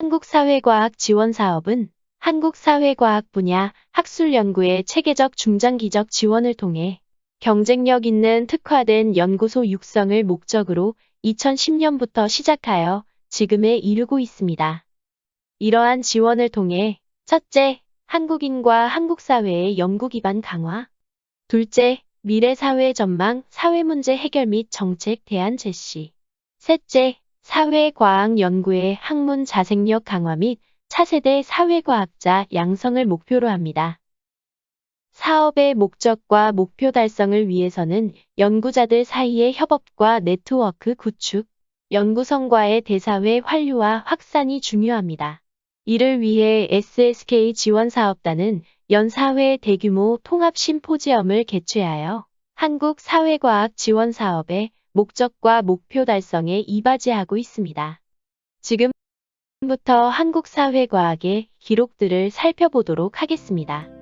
한국사회과학 지원 사업은 한국사회과학 분야 학술 연구의 체계적 중장기적 지원을 통해 경쟁력 있는 특화된 연구소 육성을 목적으로 2010년부터 시작하여 지금에 이르고 있습니다. 이러한 지원을 통해 첫째, 한국인과 한국 사회의 연구 기반 강화. 둘째, 미래 사회 전망, 사회 문제 해결 및 정책 대안 제시. 셋째, 사회과학 연구의 학문 자생력 강화 및 차세대 사회과학자 양성을 목표로 합니다. 사업의 목적과 목표 달성을 위해서는 연구자들 사이의 협업과 네트워크 구축, 연구 성과의 대사회 환류와 확산이 중요합니다. 이를 위해 SSK 지원사업단은 연사회 대규모 통합 심포지엄을 개최하여 한국 사회과학 지원 사업의 목적과 목표 달성에 이바지하고 있습니다. 지금부터 한국 사회 과학의 기록들을 살펴보도록 하겠습니다.